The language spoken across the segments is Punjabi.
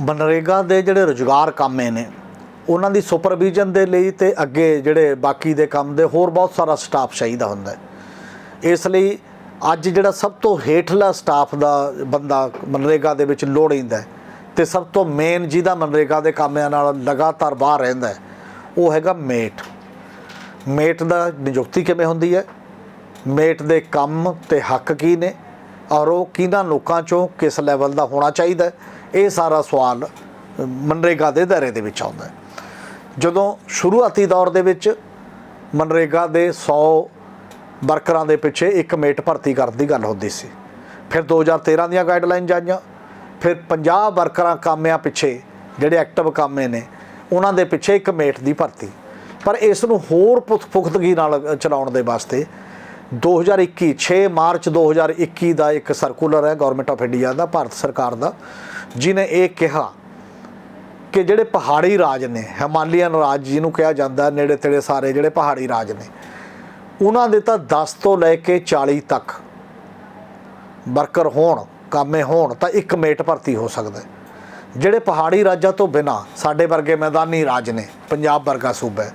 ਮਨਰੇਗਾ ਦੇ ਜਿਹੜੇ ਰੁਜ਼ਗਾਰ ਕਾਮੇ ਨੇ, ਉਹਨਾਂ ਦੀ ਸੁਪਰਵੀਜ਼ਨ ਦੇ ਲਈ ਤੇ ਅੱਗੇ ਜਿਹੜੇ ਬਾਕੀ ਦੇ ਕੰਮ ਦੇ ਹੋਰ ਬਹੁਤ ਸਾਰਾ ਸਟਾਫ ਚਾਹੀਦਾ ਹੁੰਦਾ ਇਸ ਲਈ ਅੱਜ ਜਿਹੜਾ ਸਭ ਤੋਂ ਹੇਠਲਾ ਸਟਾਫ ਦਾ ਬੰਦਾ ਮਨਰੇਗਾ ਦੇ ਵਿੱਚ ਲੋੜੀਂਦਾ ਹੈ ਤੇ ਸਭ ਤੋਂ ਮੇਨ ਜਿਹਦਾ ਮਨਰੇਗਾ ਦੇ ਕੰਮਾਂ ਨਾਲ ਲਗਾਤਾਰ ਬਾਹਰ ਰਹਿੰਦਾ ਉਹ ਹੈਗਾ ਮੇਟ। ਮੇਟ ਦਾ ਨਿਯੁਕਤੀ ਕਿਵੇਂ ਹੁੰਦੀ ਹੈ? ਮੇਟ ਦੇ ਕੰਮ ਤੇ ਹੱਕ ਕੀ ਨੇ? ਔਰ ਉਹ ਕਿਹਨਾਂ ਲੋਕਾਂ ਚੋਂ ਕਿਸ ਲੈਵਲ ਦਾ ਹੋਣਾ ਚਾਹੀਦਾ ਇਹ ਸਾਰਾ ਸਵਾਲ ਮਨਰੇਗਾ ਦੇ ਦਾਇਰੇ ਦੇ ਵਿੱਚ ਆਉਂਦਾ ਹੈ। ਜਦੋਂ ਸ਼ੁਰੂਆਤੀ ਦੌਰ ਦੇ ਵਿੱਚ ਮਨਰੇਗਾ ਦੇ 100 ਵਰਕਰਾਂ ਦੇ ਪਿੱਛੇ ਇੱਕ ਮੇਟ ਭਰਤੀ ਕਰਨ ਦੀ ਗੱਲ ਹੁੰਦੀ ਸੀ। ਫਿਰ 2013 ਦੀਆਂ ਗਾਈਡਲਾਈਨ ਆਈਆਂ ਫਿਰ 50 ਵਰਕਰਾਂ ਕਾਮਿਆਂ ਪਿੱਛੇ ਜਿਹੜੇ ਐਕਟਿਵ ਕਾਮੇ ਨੇ, ਉਹਨਾਂ ਦੇ ਪਿੱਛੇ ਇੱਕ ਮੇਟ ਦੀ ਭਰਤੀ। ਪਰ ਇਸ ਨੂੰ ਹੋਰ ਪੁਖ- ਪੁਖਤਗੀ ਨਾਲ ਚਲਾਉਣ ਦੇ ਵਾਸਤੇ 2021 6 ਮਾਰਚ 2021 ਦਾ ਇੱਕ ਸਰਕੂਲਰ ਹੈ ਗਵਰਨਮੈਂਟ ਆਫ ਇੰਡੀਆ ਦਾ, ਭਾਰਤ ਸਰਕਾਰ ਦਾ ਜਿਨੇ ਇਹ ਕਿਹਾ ਕਿ ਜਿਹੜੇ ਪਹਾੜੀ ਰਾਜ ਨੇ ਹਿਮਾਲੀਅਨ ਰਾਜ ਜਿਹਨੂੰ ਕਿਹਾ ਜਾਂਦਾ ਨੇੜੇ ਤੇੜੇ ਸਾਰੇ ਜਿਹੜੇ ਪਹਾੜੀ ਰਾਜ ਨੇ, ਉਹਨਾਂ ਦੇ ਤਾਂ 10 ਤੋਂ ਲੈ ਕੇ 40 ਤੱਕ ਵਰਕਰ ਹੋਣ, ਕਾਮੇ ਹੋਣ, ਤਾਂ ਇੱਕ ਮੇਟ ਭਰਤੀ ਹੋ ਸਕਦਾ ਜਿਹੜੇ ਪਹਾੜੀ ਰਾਜਾਂ ਤੋਂ ਬਿਨਾ ਸਾਡੇ ਵਰਗੇ ਮੈਦਾਨੀ ਰਾਜ ਨੇ, ਪੰਜਾਬ ਵਰਗਾ ਸੂਬਾ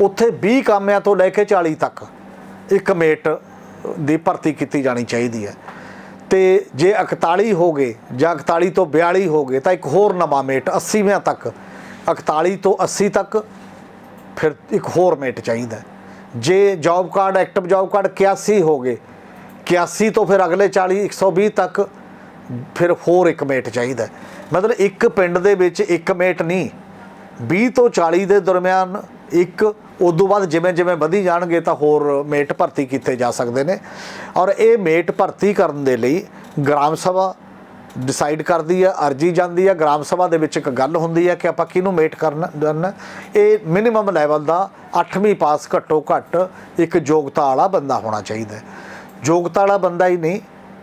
ਉੱਥੇ 20 ਕਾਮਿਆਂ ਤੋਂ ਲੈ ਕੇ 40 ਤੱਕ ਇੱਕ ਮੇਟ ਦੀ ਭਰਤੀ ਕੀਤੀ ਜਾਣੀ ਚਾਹੀਦੀ ਹੈ। ਤੇ ਜੇ 41 ਹੋ ਗਏ ਜਾਂ 41 ਤੋਂ 42 ਹੋ ਗਏ, ਤਾਂ ਇੱਕ ਹੋਰ ਨਵਾਂ ਮੇਟ 80ਵਿਆਂ ਤੱਕ 41 ਤੋਂ 80 ਤੱਕ ਫਿਰ ਇੱਕ ਹੋਰ ਮੇਟ ਚਾਹੀਦਾ ਜੇ job card, active job card 81 ਹੋ ਗਏ 81 ਤੋਂ ਫਿਰ ਅਗਲੇ 40 120 ਤੱਕ ਫਿਰ ਹੋਰ ਇੱਕ ਮੇਟ ਚਾਹੀਦਾ ਮਤਲਬ ਇੱਕ ਪਿੰਡ ਦੇ ਵਿੱਚ ਇੱਕ ਮੇਟ ਨਹੀਂ 20 ਤੋਂ 40 ਦੇ ਦਰਮਿਆਨ ਇੱਕ ਉਦੋਂ ਬਾਅਦ ਜਿਵੇਂ ਜਿਵੇਂ ਵਧੀ ਜਾਣਗੇ ਤਾਂ ਹੋਰ ਮੇਟ ਭਰਤੀ ਕੀਤੇ ਜਾ ਸਕਦੇ ਨੇ। ਔਰ ਇਹ ਮੇਟ ਭਰਤੀ ਕਰਨ ਦੇ ਲਈ ਗ੍ਰਾਮ ਸਭਾ ਡਿਸਾਈਡ ਕਰਦੀ ਹੈ, ਅਰਜੀ ਜਾਂਦੀ ਹੈ। ਗ੍ਰਾਮ ਸਭਾ ਦੇ ਵਿੱਚ ਇੱਕ ਗੱਲ ਹੁੰਦੀ ਹੈ ਕਿ ਆਪਾਂ ਕਿਹਨੂੰ ਮੇਟ ਕਰਨਾ ਕਰਨਾ। ਇਹ ਮਿਨੀਮਮ ਲੈਵਲ ਦਾ 8ਵੀਂ ਪਾਸ ਘੱਟੋ ਘੱਟ ਇੱਕ ਯੋਗਤਾ ਵਾਲਾ ਬੰਦਾ ਹੋਣਾ ਚਾਹੀਦਾ ਹੈ। ਯੋਗਤਾ ਵਾਲਾ ਬੰਦਾ ਹੀ ਨਹੀਂ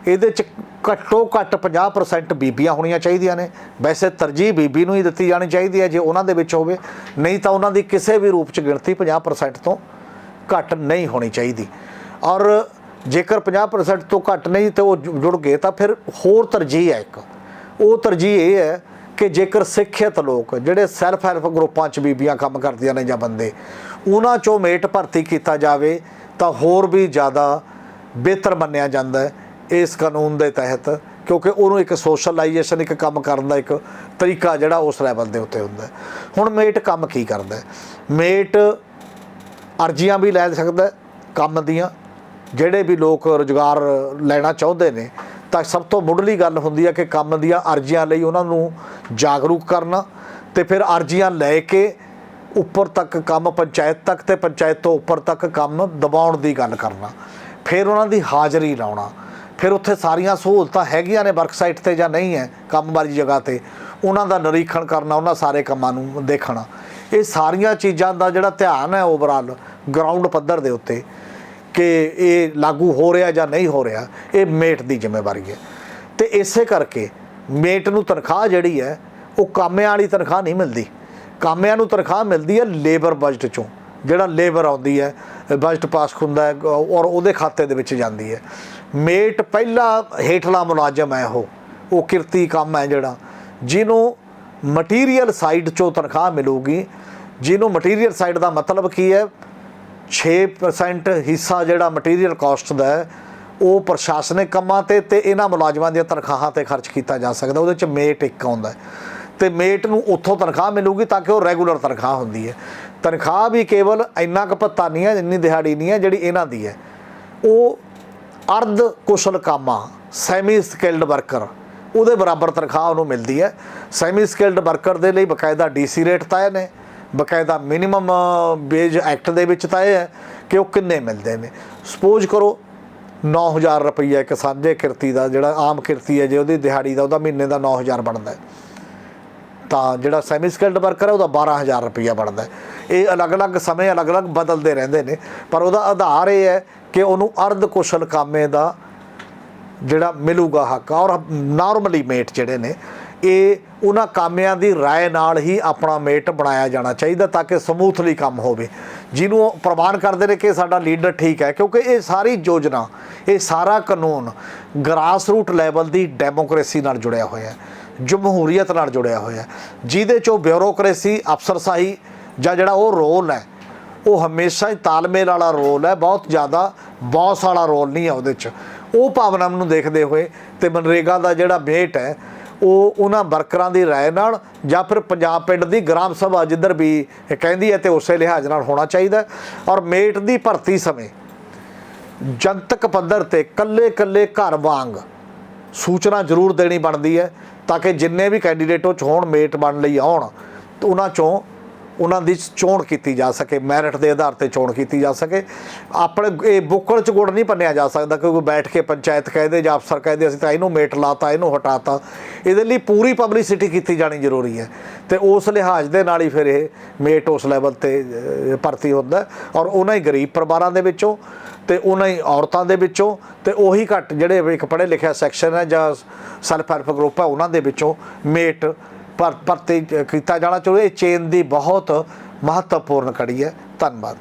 ਇਹਦੇ ਚ ਘੱਟੋ ਘੱਟ 50% ਬੀਬੀਆਂ ਹੋਣੀਆਂ ਚਾਹੀਦੀਆਂ ਨੇ। ਵੈਸੇ ਤਰਜੀਹ ਬੀਬੀ ਨੂੰ ਹੀ ਦਿੱਤੀ ਜਾਣੀ ਚਾਹੀਦੀ ਹੈ, ਜੇ ਉਹਨਾਂ ਦੇ ਵਿੱਚ ਹੋਵੇ। ਨਹੀਂ ਤਾਂ ਉਹਨਾਂ ਦੀ ਕਿਸੇ ਵੀ ਰੂਪ ਚ ਗਿਣਤੀ 50% ਤੋਂ ਘੱਟ ਨਹੀਂ ਹੋਣੀ ਚਾਹੀਦੀ। ਔਰ ਜੇਕਰ 50% ਤੋਂ ਘੱਟ ਨਹੀਂ ਤੇ ਉਹ ਜੁ- ਜੁੜ ਗਏ ਤਾਂ ਫਿਰ ਹੋਰ ਤਰਜੀਹ ਹੈ ਇੱਕ। ਉਹ ਤਰਜੀਹ ਇਹ ਹੈ ਕਿ ਜੇਕਰ ਸਿੱਖਿਅਤ ਲੋਕ, ਜਿਹੜੇ ਸੈਲਫ ਹੈਲਪ ਗਰੁੱਪਾਂ 'ਚ ਬੀਬੀਆਂ ਕੰਮ ਕਰਦੀਆਂ ਨੇ ਜਾਂ ਬੰਦੇ, ਉਹਨਾਂ 'ਚੋਂ ਮੇਟ ਭਰਤੀ ਕੀਤਾ ਜਾਵੇ ਤਾਂ ਹੋਰ ਵੀ ਜ਼ਿਆਦਾ ਬਿਹਤਰ ਮੰਨਿਆ ਜਾਂਦਾ ਹੈ। ਇਸ ਕਾਨੂੰਨ ਦੇ ਤਹਿਤ, ਕਿਉਂਕਿ ਉਹਨੂੰ ਇੱਕ ਸੋਸ਼ਲਾਈਜੇਸ਼ਨ ਇੱਕ ਕੰਮ ਕਰਨ ਦਾ ਇੱਕ ਤਰੀਕਾ ਜਿਹੜਾ ਉਸ ਲੈਵਲ ਦੇ ਉੱਤੇ ਹੁੰਦਾ ਹੁਣ ਮੇਟ ਕੰਮ ਕੀ ਕਰਦਾ ਮੇਟ ਅਰਜ਼ੀਆਂ ਵੀ ਲੈ ਸਕਦਾ ਕੰਮ ਦੀਆਂ। ਜਿਹੜੇ ਵੀ ਲੋਕ ਰੁਜ਼ਗਾਰ ਲੈਣਾ ਚਾਹੁੰਦੇ ਨੇ, ਤਾਂ ਸਭ ਤੋਂ ਮੁੱਢਲੀ ਗੱਲ ਹੁੰਦੀ ਹੈ ਕਿ ਕੰਮ ਦੀਆਂ ਅਰਜ਼ੀਆਂ ਲਈ ਉਹਨਾਂ ਨੂੰ ਜਾਗਰੂਕ ਕਰਨਾ ਤੇ ਫਿਰ ਅਰਜ਼ੀਆਂ ਲੈ ਕੇ ਉੱਪਰ ਤੱਕ ਕੰਮ, ਪੰਚਾਇਤ ਤੱਕ ਤੇ ਪੰਚਾਇਤ ਤੋਂ ਉੱਪਰ ਤੱਕ ਕੰਮ ਦਬਾਉਣ ਦੀ ਗੱਲ ਕਰਨਾ। ਫਿਰ ਉਹਨਾਂ ਦੀ ਹਾਜ਼ਰੀ ਲਾਉਣਾ। ਫਿਰ ਉੱਥੇ ਸਾਰੀਆਂ ਸਹੂਲਤਾਂ ਹੈਗੀਆਂ ਨੇ ਵਰਕ ਸਾਈਟ ਤੇ ਜਾਂ ਨਹੀਂ ਹੈ ਕੰਮ ਵਾਲੀ ਜਗ੍ਹਾ ਤੇ, ਉਹਨਾਂ ਦਾ ਨਿਰੀਖਣ ਕਰਨਾ, ਉਹਨਾਂ ਸਾਰੇ ਕੰਮਾਂ ਨੂੰ ਦੇਖਣਾ। ਇਹ ਸਾਰੀਆਂ ਚੀਜ਼ਾਂ ਦਾ ਜਿਹੜਾ ਧਿਆਨ ਹੈ ਓਵਰਆਲ ਗਰਾਊਂਡ ਪੱਧਰ ਦੇ ਉੱਤੇ, ਕਿ ਇਹ ਲਾਗੂ ਹੋ ਰਿਹਾ ਜਾਂ ਨਹੀਂ ਹੋ ਰਿਹਾ, ਇਹ ਮੇਟ ਦੀ ਜ਼ਿੰਮੇਵਾਰੀ ਹੈ। ਤੇ ਇਸੇ ਕਰਕੇ ਮੇਟ ਨੂੰ ਤਨਖਾਹ ਜਿਹੜੀ ਹੈ, ਉਹ ਕਾਮਿਆਂ ਵਾਲੀ ਤਨਖਾਹ ਨਹੀਂ ਮਿਲਦੀ। ਕਾਮਿਆਂ ਨੂੰ ਤਨਖਾਹ ਮਿਲਦੀ ਹੈ ਲੇਬਰ ਬਜਟ ਚੋਂ, ਜਿਹੜਾ ਲੇਬਰ ਆਉਂਦੀ ਹੈ ਬਜਟ ਪਾਸ ਹੁੰਦਾ ਹੈ, ਔਰ ਉਹਦੇ ਖਾਤੇ ਦੇ ਵਿੱਚ ਜਾਂਦੀ ਹੈ। ਮੇਟ ਪਹਿਲਾ ਹੇਠਲਾ ਮੁਲਾਜ਼ਮ ਹੈ ਉਹ। ਉਹ ਕਿਰਤੀ ਕੰਮ ਹੈ ਜਿਹੜਾ। ਜਿਹਨੂੰ ਮਟੀਰੀਅਲ ਸਾਈਡ ਚੋਂ ਤਨਖਾਹ ਮਿਲੂਗੀ। ਜਿਹਨੂੰ ਮਟੀਰੀਅਲ ਸਾਈਡ ਦਾ ਮਤਲਬ ਕੀ ਹੈ? 6% ਹਿੱਸਾ ਜਿਹੜਾ ਮਟੀਰੀਅਲ ਕਾਸਟ ਦਾ ਹੈ, ਉਹ ਪ੍ਰਸ਼ਾਸਨਿਕ ਕੰਮਾਂ ਤੇ ਤੇ ਇਹਨਾਂ ਮੁਲਾਜ਼ਮਾਂ ਦੀਆਂ ਤਨਖਾਹਾਂ ਤੇ ਖਰਚ ਕੀਤਾ ਜਾ ਸਕਦਾ। ਉਹਦੇ ਚ ਮੇਟ ਇੱਕ ਆਉਂਦਾ ਹੈ। ਤੇ ਮੇਟ ਨੂੰ ਉੱਥੋਂ ਤਨਖਾਹ ਮਿਲੂਗੀ ਤਾਂ ਕਿ ਉਹ ਰੈਗੂਲਰ ਤਨਖਾਹ ਹੁੰਦੀ ਹੈ। ਤਨਖਾਹ ਵੀ ਕੇਵਲ ਇੰਨਾ ਕੁ ਭੱਤਾ ਨਹੀਂ ਹੈ, ਇੰਨੀ ਦਿਹਾੜੀ ਨਹੀਂ ਹੈ ਜਿਹੜੀ ਇਹਨਾਂ ਦੀ ਹੈ। ਉਹ ਅਰਧ ਕੁਸ਼ਲ ਕਾਮਾ ਸੈਮੀ ਸਕਿਲਡ ਵਰਕਰ ਉਹਦੇ ਬਰਾਬਰ ਤਨਖਾਹ ਉਹਨੂੰ ਮਿਲਦੀ ਹੈ। ਸੈਮੀ ਸਕਿਲਡ ਵਰਕਰ ਦੇ ਲਈ ਬਕਾਇਦਾ ਡੀਸੀ ਰੇਟ ਤੈਅ ਨੇ, ਬਕਾਇਦਾ ਮਿਨੀਮਮ ਵੇਜ ਐਕਟ ਦੇ ਵਿੱਚ ਤੈਅ ਹੈ ਕਿ ਉਹ ਕਿੰਨੇ ਮਿਲਦੇ ਨੇ। ਸਪੋਜ਼ ਕਰੋ 9000 ਰੁਪਈਆ ਇੱਕ ਸਾਂਝੇ ਕਿਰਤੀ ਦਾ, ਜਿਹੜਾ ਆਮ ਕਿਰਤੀ ਹੈ, ਜੇ ਉਹਦੀ ਦਿਹਾੜੀ ਦਾ ਉਹਦਾ ਮਹੀਨੇ ਦਾ 9000 ਬਣਦਾ ਹੈ। ਤਾਂ ਜਿਹੜਾ ਸੈਮੀ ਸਕਿਲਡ ਵਰਕਰ ਹੈ, ਉਹਦਾ 12000 ਰੁਪਈਆ ਬਣਦਾ ਹੈ। ਇਹ ਅਲੱਗ-ਅਲੱਗ ਸਮੇਂ ਅਲੱਗ-ਅਲੱਗ ਬਦਲਦੇ ਰਹਿੰਦੇ ਨੇ, ਪਰ ਉਹਦਾ ਆਧਾਰ ਇਹ ਹੈ ਕਿ ਉਹਨੂੰ ਅਰਧ ਕੁਸ਼ਲ ਕਾਮੇ ਦਾ ਜਿਹੜਾ ਮਿਲੂਗਾ ਹੱਕ ਔਰ ਨਾਰਮਲੀ ਮੇਟ ਜਿਹੜੇ ਨੇ ਇਹ ਉਹਨਾਂ ਕਾਮਿਆਂ ਦੀ رائے ਨਾਲ ਹੀ ਆਪਣਾ ਮੇਟ ਬਣਾਇਆ ਜਾਣਾ ਚਾਹੀਦਾ ਤਾਂ ਕਿ ਸਮੂਥਲੀ ਕੰਮ ਹੋਵੇ ਜਿਹਨੂੰ ਉਹ ਪ੍ਰਮਾਣ ਕਰਦੇ ਨੇ ਕਿ ਸਾਡਾ ਲੀਡਰ ਠੀਕ ਹੈ ਕਿਉਂਕਿ ਇਹ ਸਾਰੀ ਯੋਜਨਾ ਇਹ ਸਾਰਾ ਕਾਨੂੰਨ ਗ੍ਰਾਸ ਰੂਟ ਲੈਵਲ ਦੀ ਡੈਮੋਕ੍ਰੇਸੀ ਨਾਲ ਜੁੜਿਆ ਹੋਇਆ ਹੈ ਜਮਹੂਰੀਅਤ ਨਾਲ ਜੁੜਿਆ ਹੋਇਆ ਹੈ, ਜਿਹਦੇ ਚੋਂ ਬਿਊਰੋਕ੍ਰੇਸੀ ਅਫਸਰਸ਼ਾਹੀ ਜਾਂ ਜਿਹੜਾ ਉਹ ਰੋਲ ਹੈ ਉਹ ਹਮੇਸ਼ਾ ਹੀ ਤਾਲਮੇਲ ਵਾਲਾ ਰੋਲ ਹੈ, ਬਹੁਤ ਜ਼ਿਆਦਾ ਬੌਸ ਵਾਲਾ ਰੋਲ ਨਹੀਂ ਹੈ ਉਹਦੇ 'ਚ। ਉਹ ਭਾਵਨਾ ਨੂੰ ਦੇਖਦੇ ਹੋਏ ਤੇ ਮਨਰੇਗਾ ਦਾ ਜਿਹੜਾ ਮੇਟ ਹੈ, ਉਹ ਉਹਨਾਂ ਵਰਕਰਾਂ ਦੀ ਰਾਏ ਨਾਲ ਜਾਂ ਫਿਰ ਪੰਜਾਬ ਪਿੰਡ ਦੀ ਗ੍ਰਾਮ ਸਭਾ ਜਿੱਧਰ ਵੀ ਇਹ ਕਹਿੰਦੀ ਹੈ ਤੇ ਉਸੇ ਲਿਹਾਜ਼ ਨਾਲ ਹੋਣਾ ਚਾਹੀਦਾ ਔਰ ਮੇਟ ਦੀ ਭਰਤੀ ਸਮੇਂ ਜਨਤਕ ਪੱਧਰ ਤੇ ਕੱਲੇ ਕੱਲੇ ਘਰ ਵਾਂਗ ਸੂਚਨਾ ਜ਼ਰੂਰ ਦੇਣੀ ਬਣਦੀ ਹੈ, ਤਾਂ ਕਿ ਜਿੰਨੇ ਵੀ ਕੈਂਡੀਡੇਟ ਉਹ 'ਚ ਹੋਣ, ਮੇਟ ਬਣ ਲਈ ਆਉਣ, ਤੇ ਉਹਨਾਂ ਚੋਂ ਉਹਨਾਂ ਦੀ ਚੋਣ ਕੀਤੀ ਜਾ ਸਕੇ, ਮੈਰਿਟ ਦੇ ਆਧਾਰ ਤੇ ਚੋਣ ਕੀਤੀ ਜਾ ਸਕੇ। ਆਪਣੇ, ਇਹ ਬੁੱਕਲ ਚ ਗੁੜ ਨਹੀਂ ਪੰਨਿਆ ਜਾ ਸਕਦਾ, ਕਿਉਂਕਿ ਬੈਠ ਕੇ ਪੰਚਾਇਤ ਕਹਦੇ ਜਾਂ ਅਫਸਰ ਕਹਦੇ ਅਸੀਂ ਤਾਂ ਇਹਨੂੰ ਮੇਟ ਲਾਤਾ, ਇਹਨੂੰ ਹਟਾਤਾ। ਇਹਦੇ ਲਈ ਪੂਰੀ ਪਬਲਿਸਿਟੀ ਕੀਤੀ ਜਾਣੀ ਜ਼ਰੂਰੀ ਹੈ। ਤੇ ਉਸ ਲਿਹਾਜ਼ ਦੇ ਨਾਲ ਹੀ ਫਿਰ ਇਹ ਮੇਟ ਉਸ ਲੈਵਲ ਤੇ ਭਰਤੀ ਹੁੰਦਾ ਔਰ ਉਹਨਾਂ ਹੀ ਗਰੀਬ ਪਰਿਵਾਰਾਂ ਦੇ ਵਿੱਚੋਂ ਤੇ ਉਹਨਾਂ ਹੀ ਔਰਤਾਂ ਦੇ ਵਿੱਚੋਂ ਤੇ ਉਹੀ ਘੱਟ ਜਿਹੜੇ ਇੱਕ ਪੜ੍ਹੇ ਲਿਖਿਆ ਸੈਕਸ਼ਨ ਹੈ ਜਾਂ ਸੈਲਫ ਹੈਲਪ ਗਰੁੱਪ ਹੈ, ਉਹਨਾਂ ਦੇ ਵਿੱਚੋਂ ਮੇਟ ਭਰ ਭਰਤੀ ਕੀਤਾ ਜਾਣਾ ਚਾਹੀਦਾ। ਇਹ ਚੇਨ ਦੀ ਬਹੁਤ ਮਹੱਤਵਪੂਰਨ ਕੜੀ ਹੈ। ਧੰਨਵਾਦ।